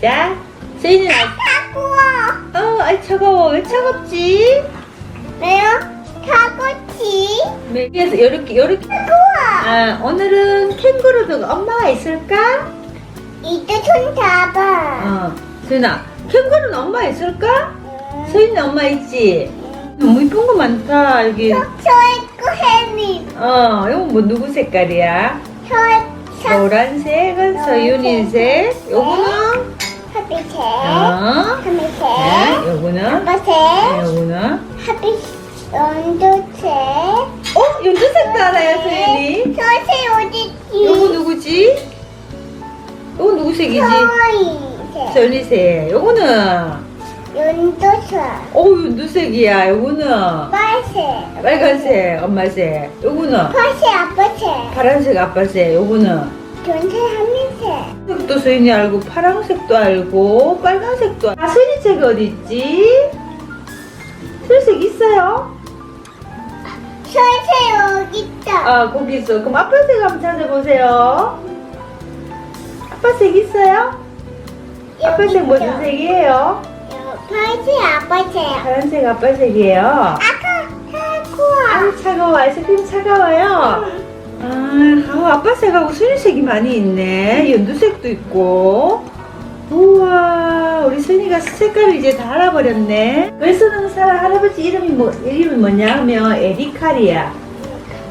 시작. 세인은 아, 타고 어, 아이 차가워. 왜 차갑지? 왜요? 네, 그래서 이렇게 이렇게. 타고 아, 오늘은 캥거루도 엄마가 있을까? 이제 손 잡아 어, 세인아, 캥거루는 엄마 있을까? 세인은 엄마 있지. 너무 이쁜 거 많다 여기. 저있고 혜미 어, 이건 뭐 누구 색깔이야? 저있고 노란색은 서윤이색. 요거는 하비색 어, 하미색 네, 요거는 네, 아빠색 요거는. 하비 연두색 어, 연두색도 알아요, 서윤이. 저색 어딨지? 요거 누구지? 요거 누구 색이지? 저이색 서윤이색. 요거는 연두색 어, 연두색이야. 요거는 빨색 빨간색, 엄마색. 요거는 파색 아빠색 파란색, 아빠색. 요거는 전색 하미 색 색도 서윤이 알고 파란색도 알고 빨간색도 알고. 아, 서윤이 책 어디 있지? 서윤색 있어요? 저색 여기 있다 아, 거기 있어. 그럼 아빠 색 한번 찾아보세요. 아빠 색 있어요? 아빠 색 무슨 색이에요? 파색 아빠 색 파란색 아빠 색이에요. 아까 타고 아, 차가워. 아이스크림 차가워요. 아, 아, 아빠색하고 순이색이 많이 있네. 연두색도 있고. 우와, 우리 순이가 색깔을 이제 다 알아버렸네. 웰스는 사람 할아버지 이름이 뭐, 이름이 뭐냐 하면 에리카리야.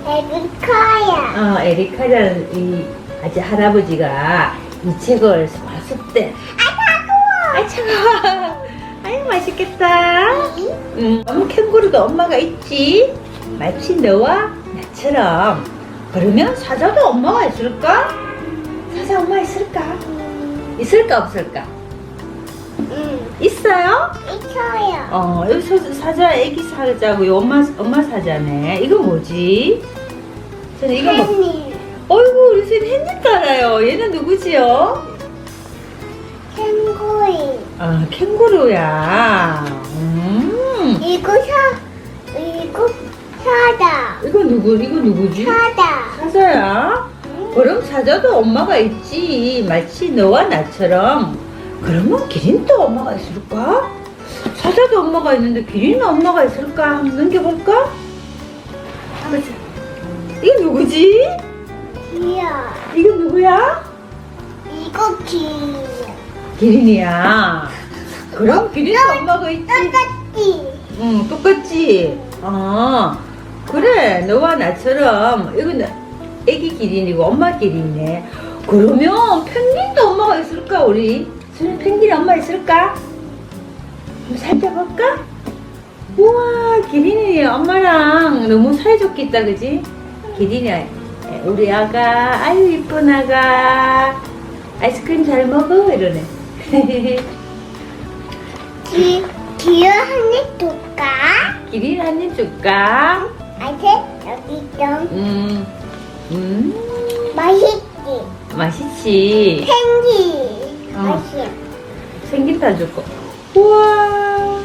에그카야 어, 에리카라는 이 아직 할아버지가 이 책을 봤을 때. 아, 차가워. 아유, 맛있겠다. 음, 음, 캥거루도 엄마가 있지. 마치 너와 나처럼. 그러면 사자도 엄마가 있을까? 사자 엄마 있을까? 있을까 없을까? 응 있어요? 있어요 어, 여기 사- 사자 애기 사자고 이 엄마 엄마 사자네. 이거 뭐지? 저는 이거 뭐? 햇님 어이구 우리 쌤 햇님 따라요. 얘는 누구지요? 캥거리 아 캥거루야. 음. 이거 사 이거 사다 이거 누구 이거 누구지? 사다 사자야. 그럼 사자도 엄마가 있지. 마치 너와 나처럼. 그러면 기린도 엄마가 있을까? 사자도 엄마가 있는데 기린은 엄마가 있을까? 한번 넘겨볼까? 보자. 이거 누구지? 귀야 이거 누구야? 이거 귀 기린이야. 그럼 기린도 엄마가 있지. 똑같지 응, 똑같지? 아, 그래. 너와 나처럼, 이건 애기 기린이고 엄마 기린이네. 그러면 펭귄도 엄마가 있을까, 우리? 저는 펭귄 엄마 있을까? 한번 살펴볼까? 우와, 기린이 엄마랑 너무 사이좋겠다, 그지? 기린이, 우리 아가, 아유, 이쁜 아가. 아이스크림 잘 먹어? 이러네. 귀 귀여 한입 줄까 기린 한 입 줄까? 아직 여기 좀 음, 음, 맛있지 맛있지. 펭귄 어. 맛있어 생긴다 줄거. 우와.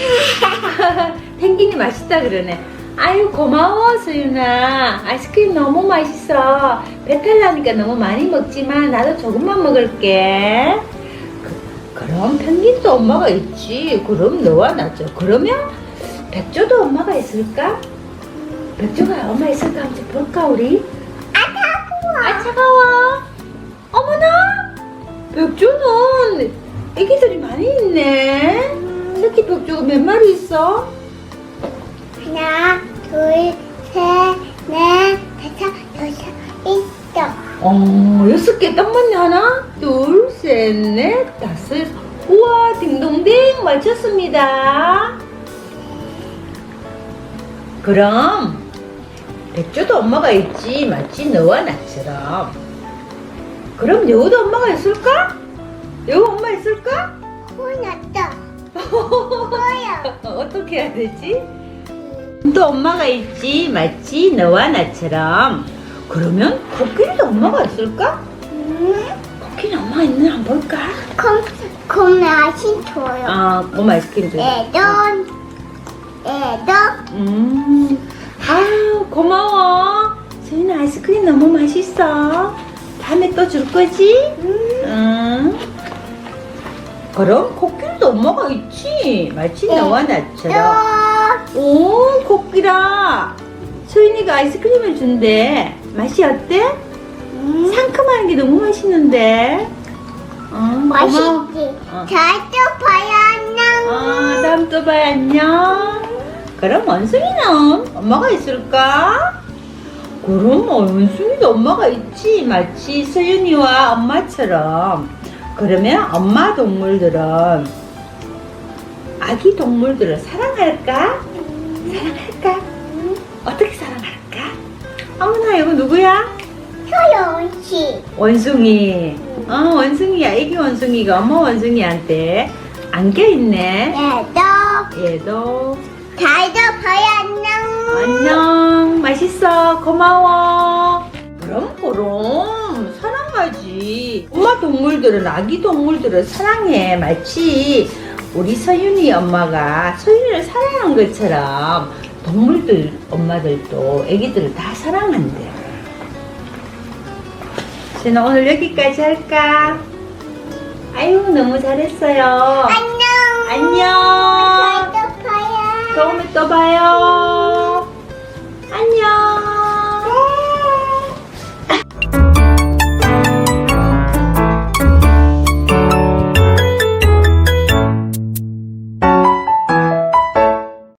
펭귄이 맛있다 그러네. 아유 고마워 수윤아. 아이스크림 너무 맛있어. 배탈 나니까 너무 많이 먹지만 나도 조금만 먹을게. 그, 그럼 펭귄도 엄마가 있지. 그럼 너와 나죠. 그러면 백조도 엄마가 있을까? 백조가 엄마 있을까 한번 볼까 우리? 아 차가워. 어머나. 백조는 애기들이 많이 있네. 새끼 백조가 몇 마리 있어? 하나 둘 셋 넷 다섯 여섯 있어 어, 여섯 개딱 맞네. 하나, 둘, 셋, 넷, 다섯. 여섯. 우와, 딩동댕 맞췄습니다. 그럼 백조도 엄마가 있지. 마치 너와 나처럼. 그럼 여우도 엄마가 있을까? 여우 엄마 있을까? 혼났다 뭐야 어떻게 해야 되지? 또 엄마가 있지. 마치 너와 나처럼. 그러면 코끼리도 엄마가 있을까? 음 코끼리 엄마 있는 한번 볼까? 콩, 콩 맛있어요 아, 고마 아이스크림 줘. 애던 애던 음, 아유 고마워. 수인아 아이스크림 너무 맛있어. 다음에 또 줄 거지? 음 응. 그럼 코끼리도 엄마가 있지. 마치 네. 너와 나처럼. 또 오, 코끼라. 소윤이가 아이스크림을 준대. 맛이 어때? 음, 상큼한 게 너무 맛있는데. 어, 고마워. 맛있지. 어. 잘또 봐야 안녕. 어, 다음 또 봐요. 안녕. 그럼 원숭이는 엄마가 있을까? 그럼 뭐 원숭이도 엄마가 있지. 마치 서윤이와 엄마처럼. 그러면 엄마 동물들은 아기 동물들을 사랑할까? 사랑할까? 어떻게 사랑할까? 어머나 이거 누구야? 소연 씨. 원숭이. 어 원숭이야. 애기 원숭이가 엄마 원숭이한테 안겨있네. 얘도 얘도 잘또 봐야 안녕. 안녕. 맛있어. 고마워. 그럼 그럼. 사랑하지. 엄마 동물들은 아기 동물들을 사랑해. 마치 우리 서윤이 엄마가 서윤이를 사랑한 것처럼 동물들 엄마들도 애기들을 다 사랑한대. 저는 오늘 여기까지 할까? 아유 너무 잘했어요. 안녕. 안녕. 다음에 또 봐요.